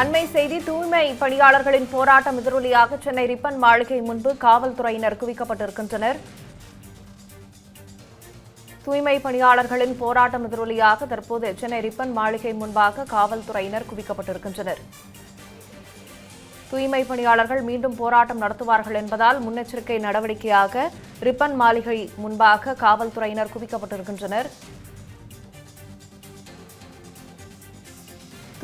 அண்மை செய்தி தூய்மை பணியாளர்களின் போராட்டம் எதிரொலியாக சென்னை ரிப்பன் மாளிகை முன்பு காவல்துறையினர் குவிக்கப்பட்டிருக்கின்றனர். தூய்மை பணியாளர்களின் போராட்டம் எதிரொலியாக தற்போது சென்னை ரிப்பன் மாளிகை முன்பாக காவல்துறையினர் குவிக்கப்பட்டிருக்கின்றனர். தூய்மை பணியாளர்கள் மீண்டும் போராட்டம் நடத்துவார்கள் என்பதால் முன்னெச்சரிக்கை நடவடிக்கையாக ரிப்பன் மாளிகை முன்பாக காவல்துறையினர் குவிக்கப்பட்டிருக்கின்றனர்.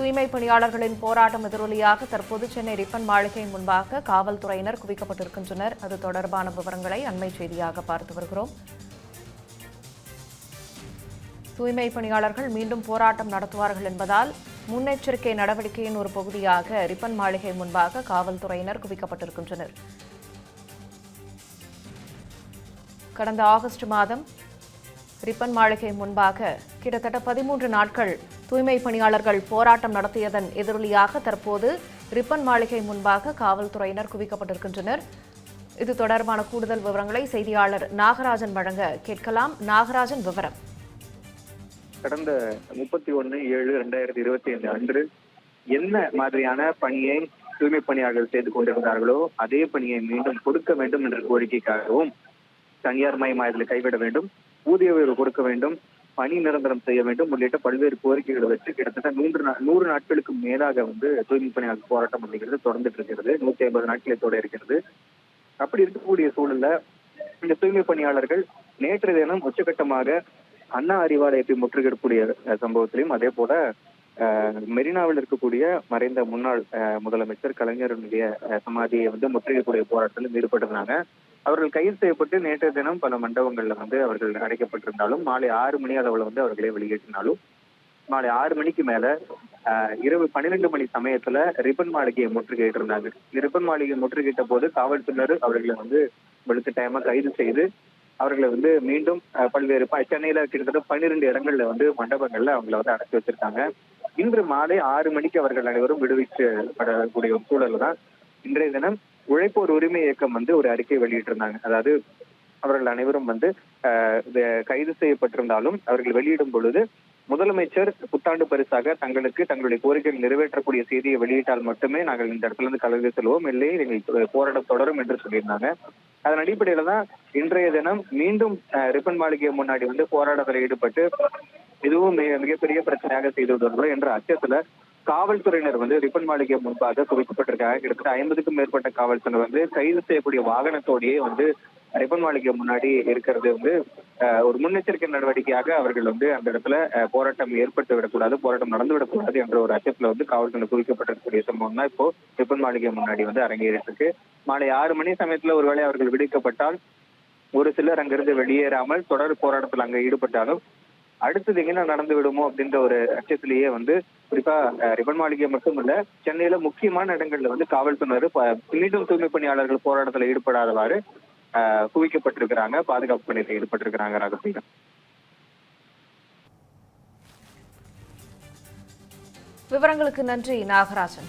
தூய்மை பணியாளர்களின் போராட்டம் எதிரொலியாக தற்போது சென்னை ரிப்பன் மாளிகை முன்பாக காவல்துறையினர் குவிக்கப்பட்டிருக்கின்றனர் அது தொடர்பான விவரங்களை அண்மை செய்தியாக பார்த்து வருகிறோம். தூய்மை பணியாளர்கள் மீண்டும் போராட்டம் நடத்துவார்கள் என்பதால் முன்னெச்சரிக்கை நடவடிக்கையின் ஒரு பகுதியாக ரிப்பன் மாளிகை முன்பாக காவல்துறையினர் குவிக்கப்பட்டிருக்கின்றனர் கடந்த ஆகஸ்ட் மாதம் ரிப்பன் மாளிகை முன்பாக கிட்டத்தட்ட பதிமூன்று நாட்கள் தூய்மை பணியாளர்கள் போராட்டம் நடத்தியதன் எதிரொலியாக தற்போது ரிப்பன் மாளிகை முன்பாக காவல்துறையினர் குவிக்கப்பட்டிருக்கின்றனர். இது தொடர்பான கூடுதல் விவரங்களை செய்தியாளர் நாகராஜன் வழங்க கேட்கலாம். நாகராஜன் விவரம். கடந்த முப்பத்தி ஒன்னு ஏழு ரெண்டாயிரத்தி இருபத்தி ஐந்து அன்று என்ன மாதிரியான பணியை தூய்மை பணியாளர்கள் செய்து கொண்டிருந்தார்களோ அதே பணியை மீண்டும் கொடுக்க வேண்டும் என்ற கோரிக்கைக்காகவும் தனியார் மயமாயத்தில் கைவிட வேண்டும். ஊதிய உயர்வு கொடுக்க வேண்டும் பணி நிரந்தரம் செய்ய வேண்டும் உள்ளிட்ட பல்வேறு கோரிக்கைகளை வச்சு கிட்டத்தட்ட நூறு நா- நூறு நாட்களுக்கு மேலாக வந்து தூய்மை பணியாளர் போராட்டம் அப்படிங்கிறது தொடர்ந்துட்டு இருக்கிறது. நூத்தி ஐம்பது நாட்களை தொட இருக்கிறது. அப்படி இருக்கக்கூடிய சூழல்ல இந்த தூய்மை பணியாளர்கள் நேற்று தினம் உச்சகட்டமாக அண்ணா அறிவாலயத்தை முற்றுகையிடக்கூடிய சம்பவத்திலையும் அதே போல அஹ், மெரினாவில் இருக்கக்கூடிய மறைந்த முன்னாள் அஹ், முதலமைச்சர் கலைஞருடைய அஹ், சமாதியை வந்து முற்றுகைக்கூடிய போராட்டத்திலும் ஈடுபட்டிருந்தாங்க. அவர்கள் கைது செய்யப்பட்டு நேற்றைய தினம் பல மண்டபங்கள்ல வந்து அவர்கள் அடைக்கப்பட்டிருந்தாலும் மாலை ஆறு மணி அளவுல வந்து அவர்களை வெளியேற்றினாலும் மாலை ஆறு மணிக்கு மேல இரவு பன்னிரெண்டு மணி சமயத்துல ரிப்பன் மாளிகையை முற்றுகையிட்டு இருந்தாங்க ரிப்பன் மாளிகையை முற்றுகையிட்ட போது காவல்துறையினர் அவர்களை வந்து வெளுத்த டைமா கைது செய்து அவர்களை வந்து மீண்டும் பல்வேறு ப- சென்னையில கிட்டத்தட்ட பன்னிரெண்டு இடங்கள்ல வந்து மண்டபங்கள்ல அவங்கள வந்து அடைச்சி வச்சிருக்காங்க. இன்று மாலை ஆறு மணிக்கு அவர்கள் அனைவரும் விடுவிக்கப்படக்கூடிய ஒரு சூழல் தான் இன்றைய தினம் உழைப்போர் உரிமை இயக்கம் வந்து ஒரு அறிக்கை வெளியிட்டிருந்தாங்க. அதாவது அவர்கள் அனைவரும் வந்து கைது செய்யப்பட்டிருந்தாலும் அவர்கள் வெளியிடும் பொழுது முதலமைச்சர் புத்தாண்டு பரிசாக தங்களுக்கு தங்களுடைய கோரிக்கைகள் நிறைவேற்றக்கூடிய செய்தியை வெளியிட்டால் மட்டுமே நாங்கள் இந்த இடத்துல இருந்து கலந்து செல்வோம் இல்லை எங்கள் போராட்டம் தொடரும் என்று சொல்லியிருந்தாங்க. அதன் அடிப்படையில தான் இன்றைய தினம் மீண்டும் ரிப்பன் மாளிகை முன்னாடி வந்து போராட்டத்தில் ஈடுபட்டு இதுவும் மிக- மிகப்பெரிய பிரச்சனையாக செய்து விடுவார்களோ என்ற அச்சத்துல காவல்துறையினர் வந்து ரிப்பன் மாளிகை முன்பாக குவிக்கப்பட்டிருக்காங்க. கிட்டத்தட்ட ஐம்பதுக்கும் மேற்பட்ட காவல்துறை வந்து கைது செய்யக்கூடிய வாகனத்தோடையே வந்து ரிப்பன் மாளிகை முன்னாடி இருக்கிறது வந்து ஒரு முன்னெச்சரிக்கை நடவடிக்கையாக அவர்கள் வந்து அந்த இடத்துல போராட்டம் ஏற்பட்டு விடக்கூடாது போராட்டம் நடந்து விடக்கூடாது என்ற ஒரு அச்சத்துல வந்து காவல்துறை குவிக்கப்பட்டிருக்கக்கூடிய சம்பவம் தான் இப்போ ரிப்பன் மாளிகை முன்னாடி வந்து அரங்கேறிட்டு இருக்கு மாலை ஆறு மணி சமயத்துல ஒருவேளை அவர்கள் விடுவிக்கப்பட்டால் ஒரு சிலர் அங்கிருந்து வெளியேறாமல் தொடர் போராட்டத்தில் அங்க ஈடுபட்டாலும் அடுத்தது என்ன நடந்து விடுமோ அப்படின்ற ஒரு அச்சத்திலேயே வந்து குறிப்பா ரிபன் மாளிகை மட்டுமல்ல சென்னையில முக்கியமான இடங்கள்ல வந்து காவல்துறையினர் ப- மீண்டும் தூய்மை பணியாளர்கள் போராட்டத்துல ஈடுபடாதவாறு அஹ், குவிக்கப்பட்டிருக்கிறாங்க பாதுகாப்பு பணியில் ஈடுபட்டிருக்கிறாங்க ராகப்ரீனா விவரங்களுக்கு நன்றி நாகராஜன்.